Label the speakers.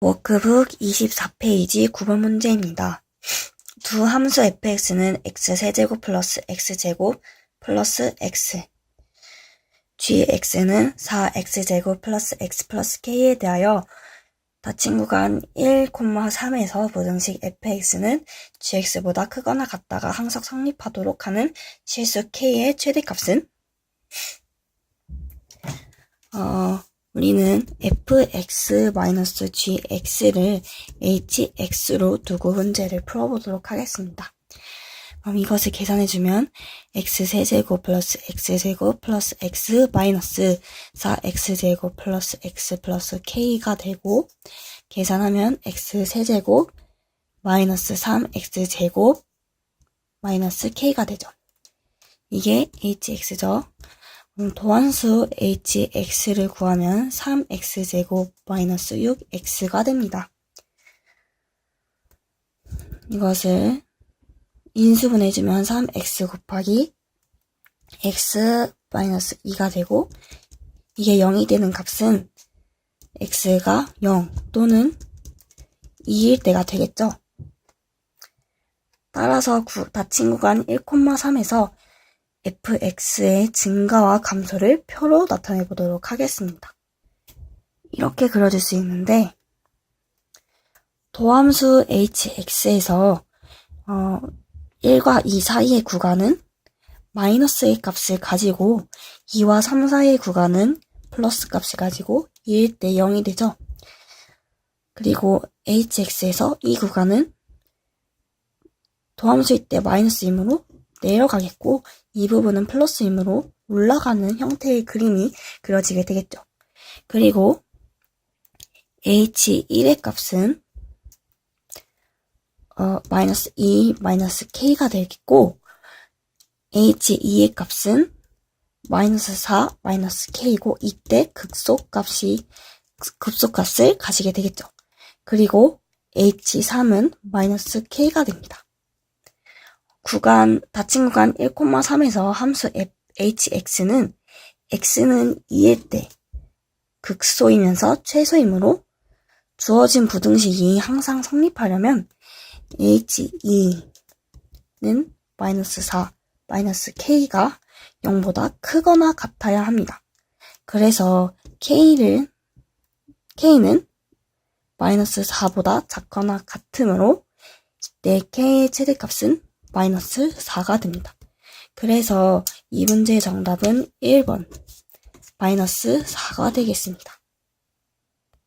Speaker 1: 워크북 24페이지 9번 문제입니다. 두 함수 fx는 x세제곱 플러스 x제곱 플러스 x gx는 4x제곱 플러스 x 플러스 k에 대하여 닫힌 구간 1,3에서 부등식 fx는 gx보다 크거나 같다가 항상 성립하도록 하는 실수 k의 최대값은 어, 우리는 fx-gx를 hx로 두고 문제를 풀어보도록 하겠습니다. 그럼 이것을 계산해주면 x세제곱 플러스 x제곱 플러스 x 마이너스 4x제곱 플러스 x 플러스 k가 되고 계산하면 x세제곱 마이너스 3x제곱 마이너스 k가 되죠. 이게 hx죠. 도함수 hx를 구하면 3x제곱 마이너스 6x가 됩니다. 이것을 인수분해주면 3x 곱하기 x 마이너스 2가 되고 이게 0이 되는 값은 x가 0 또는 2일 때가 되겠죠. 따라서 구, 닫힌 구간 1,3에서 fx의 증가와 감소를 표로 나타내 보도록 하겠습니다. 이렇게 그려줄 수 있는데 도함수 hx에서 어, 1과 2 사이의 구간은 마이너스의 값을 가지고 2와 3 사이의 구간은 플러스 값을 가지고 2일 때 0이 되죠. 그리고 hx에서 이 구간은 도함수일 때 마이너스이므로 내려가겠고 이 부분은 플러스이므로 올라가는 형태의 그림이 그려지게 되겠죠. 그리고 h1의 값은 어, 마이너스 2 마이너스 k가 되겠고 h2의 값은 마이너스 4 마이너스 k고 이때 극속 값이 급속값을 가지게 되겠죠. 그리고 h3은 마이너스 k가 됩니다. 구간, 닫힌 구간 1,3에서 함수 hx는 x는 2일 때 극소이면서 최소이므로 주어진 부등식이 항상 성립하려면 h2는 마이너스 4, 마이너스 k가 0보다 크거나 같아야 합니다. 그래서 k를, k는 마이너스 4보다 작거나 같으므로 이때 k의 최대값은 마이너스 4가 됩니다. 그래서 이 문제의 정답은 1번 마이너스 4가 되겠습니다.